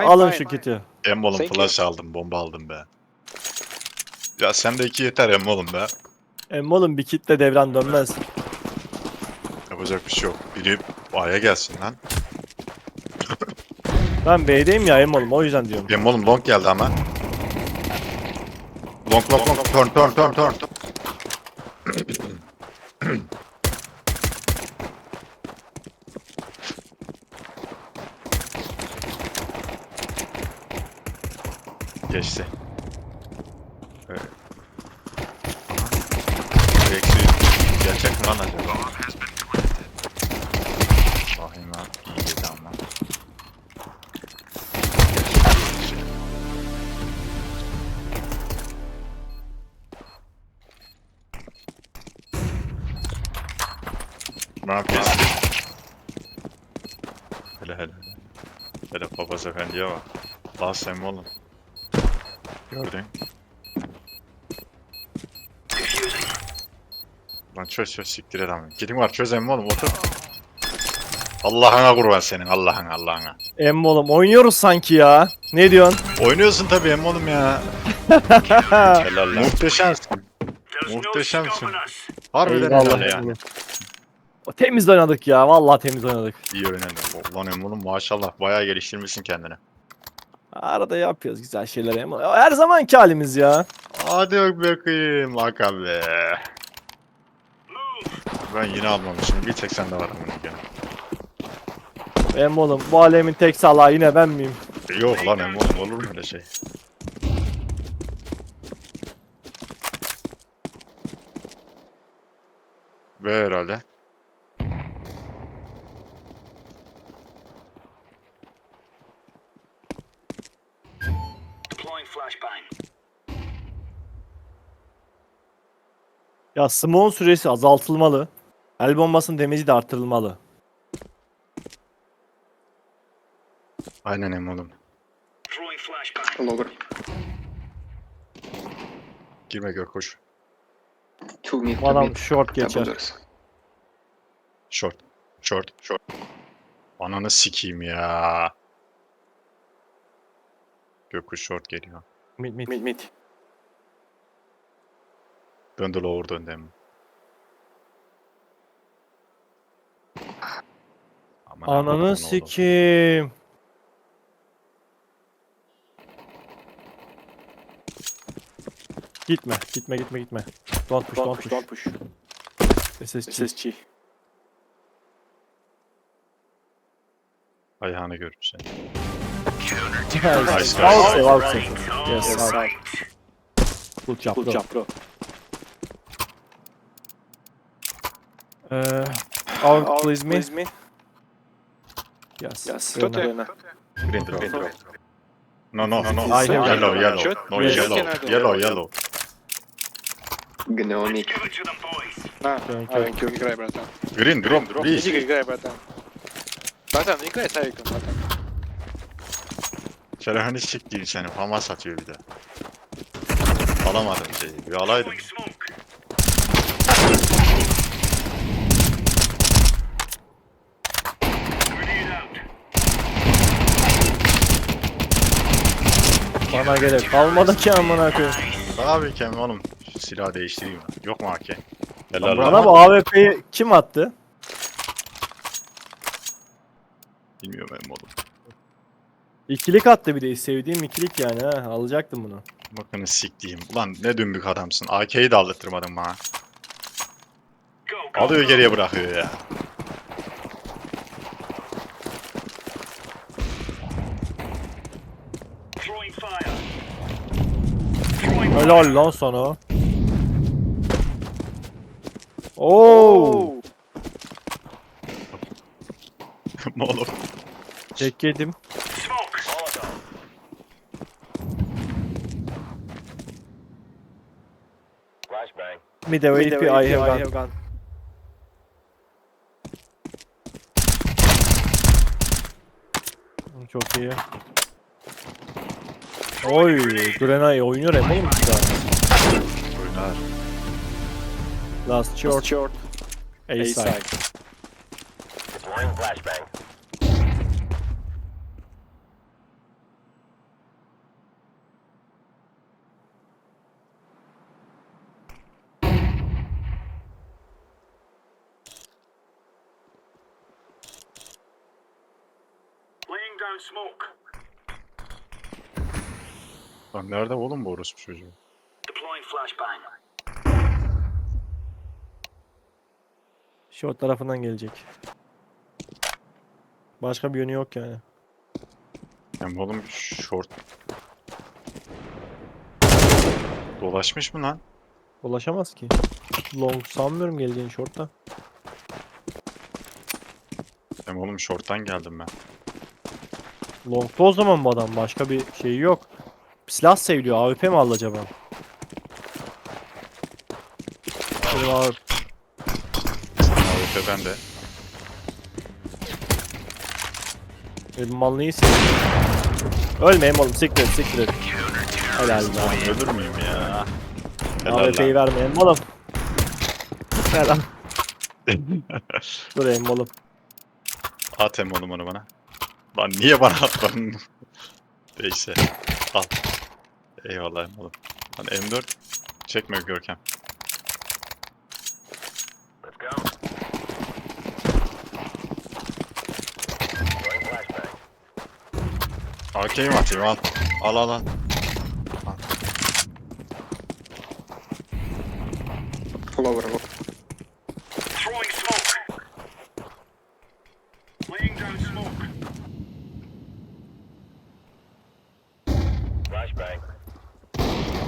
Fine, Alın fine. şu kiti. Em oğlum Thank you. flash aldım, bomba aldım be. Ya sen de iki yeter em oğlum be. Em oğlum bir kitle devran dönmez. Yapacak bir şey yok. Biri A'ya gelsin lan. Ben B'deyim ya em oğlum o yüzden diyorum. Em oğlum long geldi ama. Long long long turn turn turn turn. Geçti. Evet. Aha. Eksi gerçek mi lan acaba? Bakayım lan. İyi ama. Ne yapıyorsun? Hele hele hele. Papaz efendiye bak. Lan sen mi oğlum? Gördün. Lan çöz çöz siktir ama. Gidin var çöz emmi oğlum otur. Allah'ına kurban senin Allah'ın Allah'ına. Em oğlum oynuyoruz sanki ya. Ne diyorsun? Oynuyorsun tabii emmi oğlum ya. Helal lan. Muhteşemsin. Muhteşemsin. Harbiden helal ya. O Temiz oynadık ya. Vallahi temiz oynadık. İyi oynadın. Lan emmi oğlum maşallah bayağı geliştirmişsin kendini. Arada yapıyoruz güzel şeyler em oğlum. Her zamanki halimiz ya. Hadi bakayım Hakan be. Ben yine almamışım. Bir tek sende var Em oğlum bu alemin tek salağı yine ben miyim? Yok lan emmi oğlum olur mu öyle şey? Ve herhalde. Ya smoke'un süresi azaltılmalı. El bombasının damage'i de artırılmalı. Aynen emmi oğlum. Lower. Girme gör koş. Two mid, Bu two adam short geçer. doors. Short. Short. Short. Ananı sikeyim ya. Gökkuş short geliyor. Mid mid. Mid, mid. Döndü lower döndü emmi. Aman Allah'ım, ne Ananı oldu? sikim. Gitme, gitme, gitme, gitme. Don't push, don't push. Don't push. SSG. SSG. Ayağını görürsen. Nice. Nice, Out save, out save. Yes, Yes, out. Good job, Good bro. job, bro. Uh, out, please me. Please me. Yes. Yes. Rena. Rena. Green drop. No, no, no, no. Yellow, yellow. No, yellow. Yellow, yellow. Гномик. Give it to them, boys. На, Thank а, you. Тhank you. играй, братан. Green drop, please. Иди играй, братан. Братан, играй с Авиком, братан. Şerefini siktiğin seni. Hamas atıyor bir de. Alamadım şeyi. Bir alaydım. Throwing smoke. Grenade out. Bana gerek kalmadı ki amına koyayım. Abi Kem oğlum. Şu silahı değiştireyim. ya. Yok mu AK? Helal Bana bu AWP'yi kim attı? Bilmiyorum benim oğlum. İkilik attı bir de sevdiğim ikilik yani ha alacaktım bunu. Bakın siktiğim. Ulan ne dümbük adamsın. AK'yi de aldırtmadın bana. Alıyor geriye bırakıyor ya. Helal lan sana. Oo, oğlum. tek yedim. Molotov. Mid AWP I have gun. Çok iyi. Oy, Grenay oynuyor hem oğlum. Oynar. Last short. short. A side. Deploying flashbang. Laying down smoke. Lan nerede oğlum bu orospu çocuğu? Short tarafından gelecek. Başka bir yönü yok yani. Hem oğlum short. Dolaşmış mı lan? Ulaşamaz ki. Long sanmıyorum geleceğini short'ta. Hem oğlum short'tan geldim ben. Long'da o zaman bu adam. Başka bir şeyi yok. Silah seviliyor. AWP mi aldı acaba? Benim AWP. Bende. Benim mal neyi seviyor? Ölmeyeyim oğlum. Siktir et, siktir et. Helal lan. Ölür müyüm ya? Helal AWP'yi lan. vermeyelim oğlum. Helal. Durayım oğlum. At hem oğlum onu bana. Lan niye bana atmadın? Neyse. Al. Eyvallah hem oğlum. Lan M4 çekme Görkem. Let's go. Throwing flashbang. AK'yi mi atayım al. Al al al. Lower, lower. Throwing smoke. Laying down smoke. Flashbang.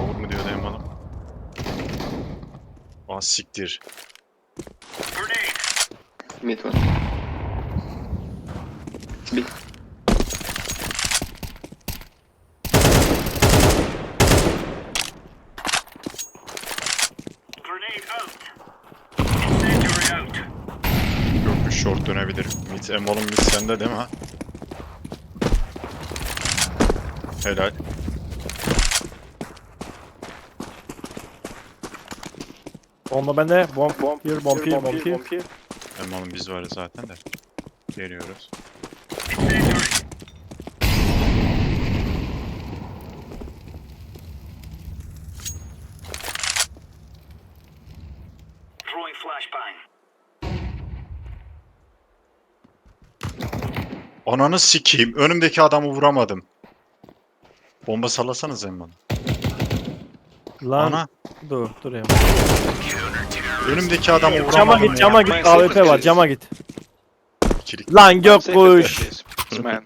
Olur mu diyor hem oğlum. Aa siktir. Grenade. Mid one. B. Grenade out. Incendiary out. Yok bir short dönebilir. Mid em oğlum mid sende değil mi ha? Helal. Bomba bende. Bomb, bomb here, bomb here, bomb here. Em oğlum biz varız zaten de. Geliyoruz. Throwing flashbang. Ananı sikeyim. Önümdeki adamı vuramadım. Bomba sallasanız em bana. Lan Ana. dur dur ya. Önümdeki adamı vuramadım Cama ya. git, cama git. AWP var, cama git. İkilik. Lan please. It's man.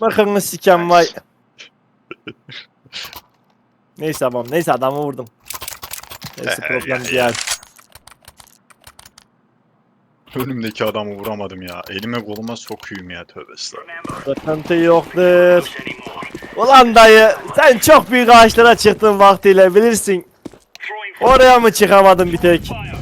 Bakın sikem vay. Neyse tamam. Neyse adamı vurdum. Neyse problem değil. Önümdeki adamı vuramadım ya. Elime koluma sokuyum ya tövbe estağfurullah. Sıkıntı yoktur. Ulan dayı sen çok büyük ağaçlara çıktın vaktiyle bilirsin. Oraya mı çıkamadın bir tek? out.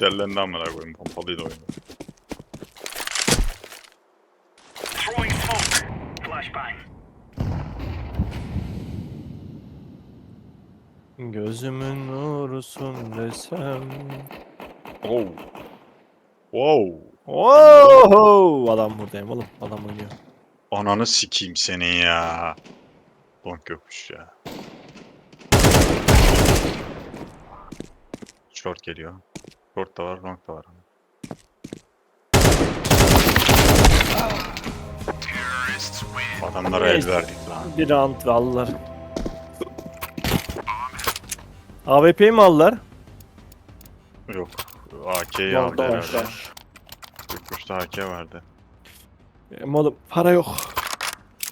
Derlendi amına koyayım pompalıydı oyunu. Throwing smoke. Flashbang. Gözümün nurusun desem. Oh. Wow. Oo, adam buradayım oğlum. Adam oynuyor. Ananı sikeyim senin ya. Donk yokmuş ya. Short geliyor. Short da var, long da var. Adamlara el verdik lan. Bir round aldılar. AWP'yi mi aldılar? Yok. AK'yi aldı da herhalde. var. Yokuşta AK vardı. Benim oğlum para yok.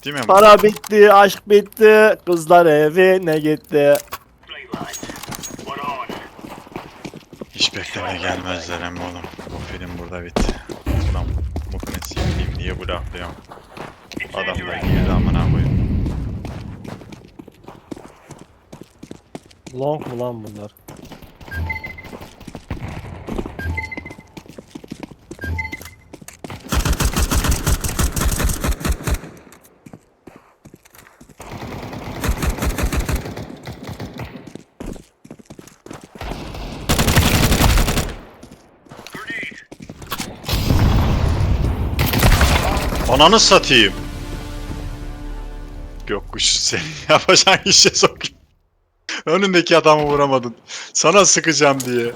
Değil mi? Para bitti, aşk bitti. Kızlar evine gitti. Hiç bekleme gelmezler hem oğlum. Bu film burada bitti. Ulan mutlu sikeyim niye bu laflıyorum? Adamlar Incendiary. girdi amına koyayım. Long mu lan bunlar? Ananı satayım. Gökkuş senin yapacağın işe sok. Önündeki adamı vuramadın. Sana sıkacağım diye.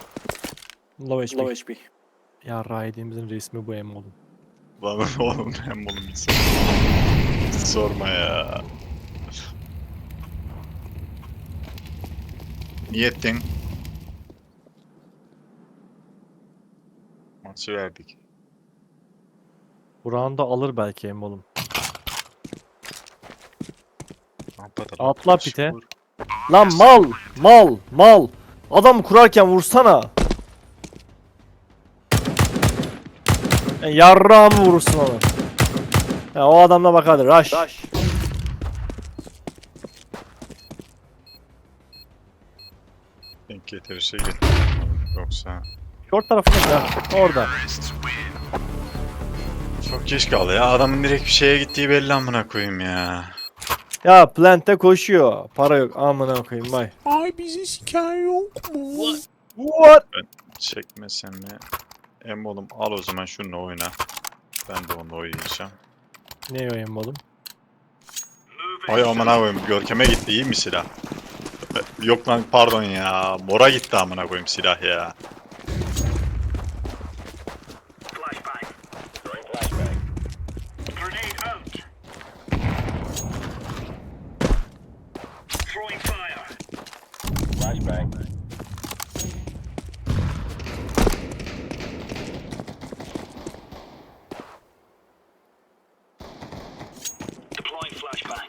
Low HP. Low HP. Ya raidimizin resmi bu em oğlum. Lan oğlum hem oğlum sorma. Hiç sorma ya. Niyettin. Maçı verdik. Bu round'u alır belki em oğlum. Atla pite. vur. Lan mal! Mal! Mal! Adam kurarken vursana. E, yarrağımı vurursun onu. Ya o adamla bak hadi rush. Rush. Denk getirirse getir. Yoksa Short tarafında ya. Orada. çok geç kaldı ya. Adamın direkt bir şeye gittiği belli amına koyayım ya. Ya plant'te koşuyor. Para yok. Amına koyayım bay. Ay bizi siken yok mu? What? Çekmesem mi? Em oğlum al o zaman şununla oyna. Ben de onunla oynayacağım. Ne o em oğlum? Ay amına koyayım Görkem'e gitti iyi mi silah? Yok lan pardon ya. Mora gitti amına koyayım silah ya. Flashbang. Grenade out. Throwing fire. Deploying flashbang.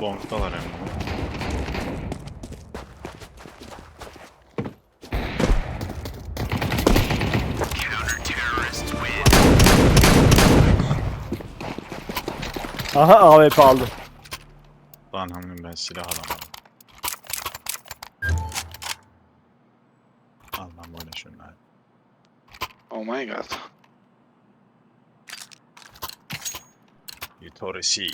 Long'dalar hem oğlum. Aha AWP aldı. Hamim ben silah alamadım. Al lan oyna şunları. Oh my god. Vitorisi.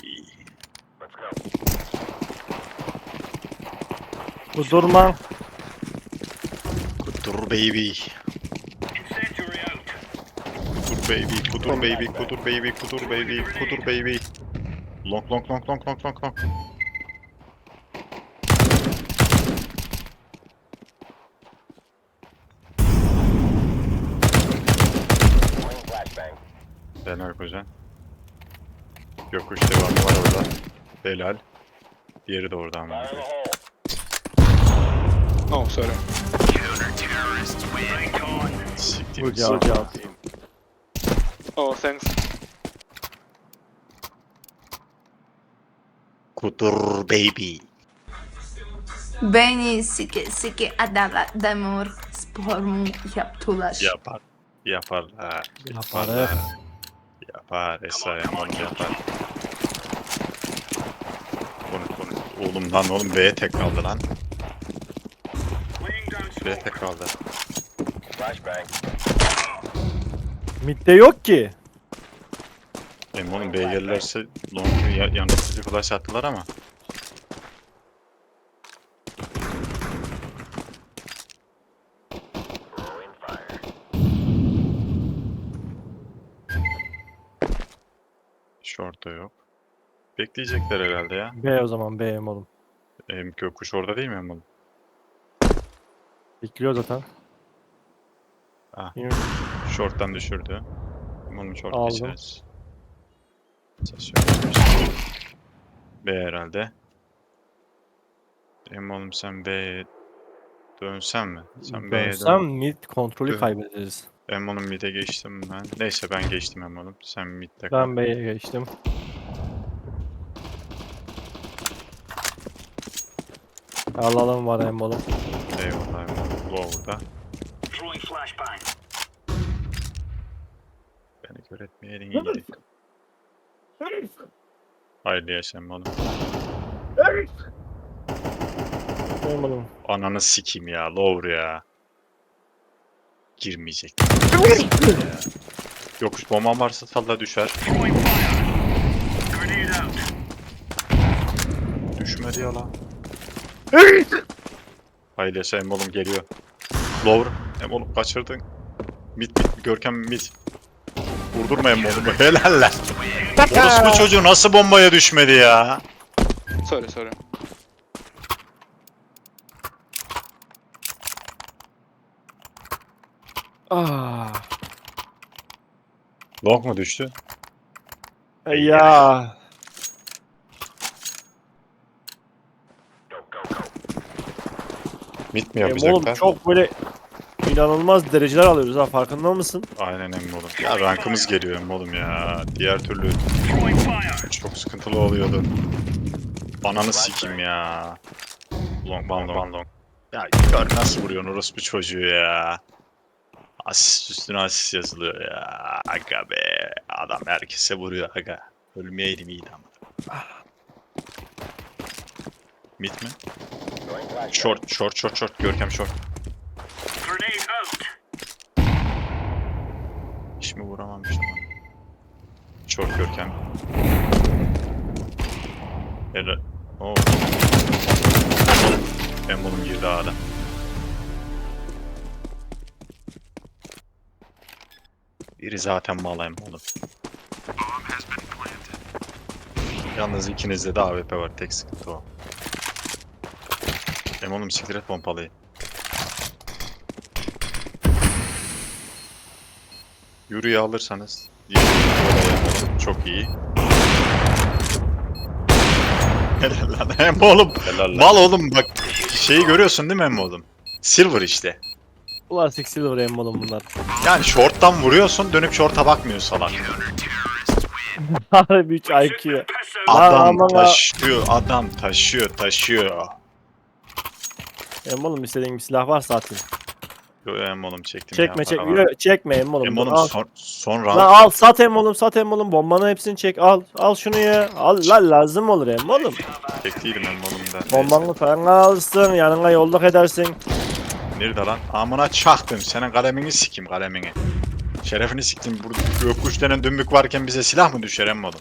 Bu durma. Kutur baby. Kutur baby, kutur baby, kutur baby, kutur baby, kutur baby. Long long long long long long long. Helal kuzen. Yokuş devamı var orada. Helal. Diğeri de orada ama. Oh, sorry. Siktir. Bu cevap. Oh, thanks. Kutur baby. Beni sike sike adalet demir sporumu yaptılar. Yapar. Yaparlar. Yaparlar. Yapar. Esra Yaman yapar. Konuş konuş. Oğlum lan oğlum B'ye tek kaldı lan. B'ye tek kaldı. Mid'de yok ki. Benim oğlum B'ye gelirlerse Long'u ya yanıltıcı flash attılar ama. Short da yok. Bekleyecekler herhalde ya. B o zaman B oğlum. Em Gökkuş orada değil mi em oğlum? Bekliyor zaten. Ah. Yine- Short'tan düşürdü. Em oğlum short Aldım. geçeriz. B herhalde. Em oğlum sen B'ye dönsen mi? Sen B'ye Dönsem dön. mid kontrolü Dön. kaybederiz. Em oğlum mid'e geçtim ben. Neyse ben geçtim em oğlum. Sen mid'de kal. Ben B'ye geçtim. Alalım var em oğlum. Eyvallah em oğlum. Lower'da. Throwing flashbang. Beni kör etmeyelim iyiydi. Hayırlı yaşa em oğlum. Em oğlum. Ananı sikeyim ya. Lower ya. Girmeyecek. Ya. Yokuş bombam varsa salla düşer. Düşmedi ya lan. Hayırlı yaşa em oğlum geliyor. Lower. Em oğlum kaçırdın. Mid mid. Görkem mid. Vurdurma em oğlum. Helal lan. Orospu çocuğu nasıl bombaya düşmedi ya? Sorry, sorry. Ah. Long mu düştü? Ya. Mit mi Em oğlum yapacaklar? çok böyle inanılmaz dereceler alıyoruz ha farkında mısın? Aynen emmi oğlum. Ya rankımız geliyor emmi oğlum ya. Diğer türlü çok sıkıntılı oluyordu. Ananı sikim ya. Long, long, long, long. Ya gör nasıl vuruyorsun orospu çocuğu ya. Asist üstüne asist yazılıyor ya. Aga be. Adam herkese vuruyor aga. Ölmeyeydim iyiydi ama. Mit mi? Short, short, short, short. Görkem short. Hiç mi vuramamıştım onu? Short Görkem. Helal. Oo. Embolum girdi ağda. Biri zaten malayım oğlum. Yalnız ikinizde de AWP var. Tek sıkıntı o. Em oğlum siktir et pompalıyı. Yürüyü alırsanız. Çok iyi. Helal lan. Hem oğlum. Mal oğlum bak. Şeyi görüyorsun değil mi hem oğlum? Silver işte. Ulan Six Silver em oğlum bunlar. Yani short'tan vuruyorsun dönüp short'a bakmıyor salak. Harbi 3 IQ. Adam aman ha. taşıyor, adam taşıyor, taşıyor. Em oğlum istediğin bir silah varsa atayım. Yo em oğlum çektim Çekme ya. çekme. para var. Yo, çekme em oğlum. Em dur, oğlum al. son, son Lan round. al sat em oğlum sat em oğlum bombanın hepsini çek al al şunu ya al lan lazım olur em oğlum Çektiydim em oğlum da. bombanı falan alırsın yanına yolluk edersin Nerede lan? Amına çaktım. Senin kalemini sikim kalemini. Şerefini siktim. Burada gökkuş denen dümbük varken bize silah mı düşer em oğlum?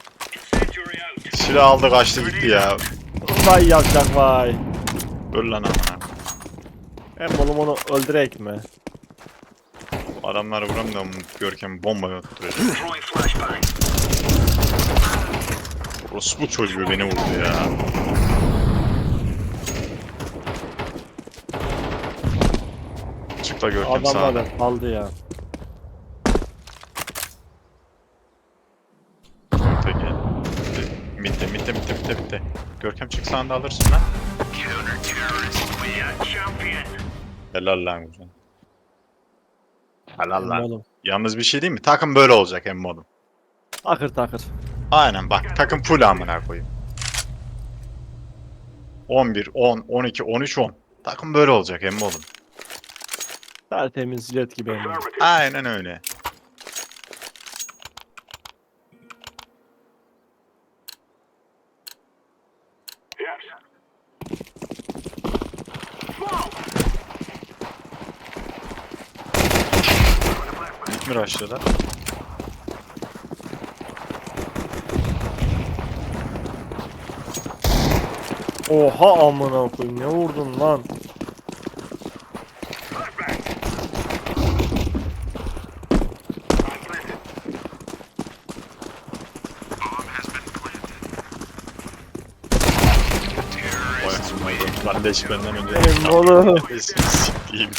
Incendiary out. Silah aldı kaçtı gitti ya. vay yavşak vay Öl lan amına. em oğlum onu öldürek mi Bu Adamları vuramıyorum. Görkem bomba. Throwing flashbang. Orospu çocuğu beni vurdu ya. Da Görkem adamlar sağda. da kaldı ya gel. Mitte mitte mitte mitte mitte. Görkem çık sağında alırsın lan. Helal lan güzel. Helal lan. oğlum Yalnız bir şey değil mi? Takım böyle olacak emmi oğlum. takır takır Aynen bak takım full amına koyayım. 11, 10, 12, 13, 10. Takım böyle olacak emmi oğlum. Tertemiz jilet gibi. Aynen öyle. İlk mi oha amına koyayım ne vurdun lan Vay amına leş benden önce. em oğlum em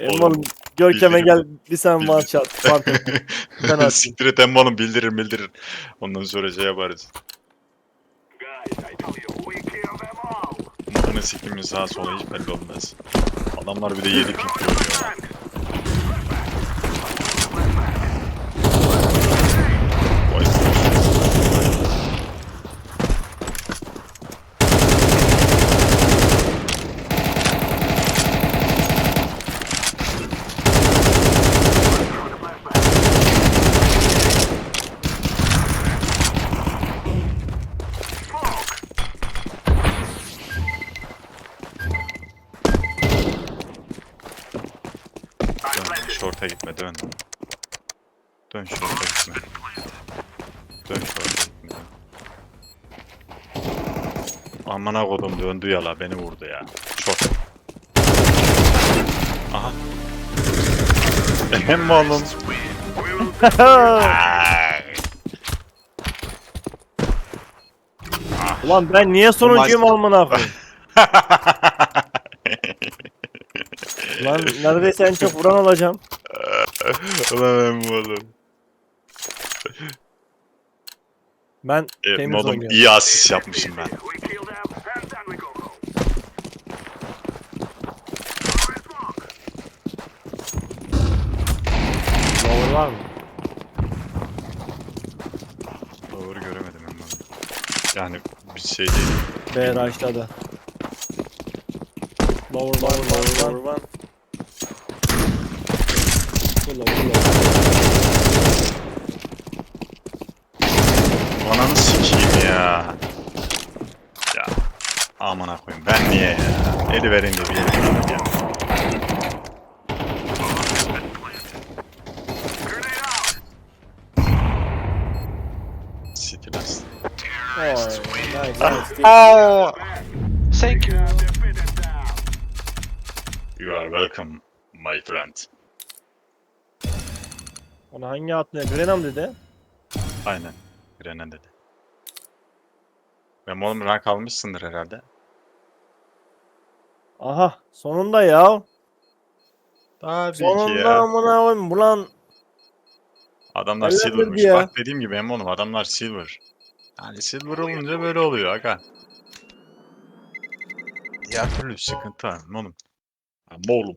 Oğlum, oğlum Görkem'e bildirim. gel bir sen one tap. Ben atayım. Siktir et emmi oğlum bildirir bildirir. Ondan sonra şey yaparız. Guys, I tell you, we kill them all. Mutunu siktimin sağa sola hiç belli olmaz. Adamlar bir de 7 pink görüyor. Vay Dön, şorta gitme dön. Dön şorta gitme. Dön şorta gitme. Amına kodum döndü ya la beni vurdu ya. Şort. Aha. Hem. Ah. Ulan ben niye sonuncuyum amına koyayım? Lan neredeyse en çok vuran olacağım. Ulan ben bu oğlum. Ben Evet, temiz oynuyorum. iyi asist yapmışım ben. Lower var mı? Doğru göremedim ben bunu. Yani bir şey değil. B rush'ladı. Lower lower lower lower one. Bu lower lower. Ananı sikeyim ya. Ya. Amına koyayım. Ben niye ya? Eli vereyim de bir eli vereyim ya. City last. Oy, nice nice. Oh! Thank you. You are welcome, my friend. Onu hangi atmaya? Grenam dedi. Aynen. Grenen dedi. Ben oğlum rank almışsındır herhalde. Aha sonunda ya. Tabii ki Sonunda ya. amına koyayım. Bu lan Adamlar Helal silvermiş. ya. Bak dediğim gibi hem oğlum adamlar silver. Yani silver olunca böyle oluyor aga. Diğer türlü sıkıntı var oğlum. Ama oğlum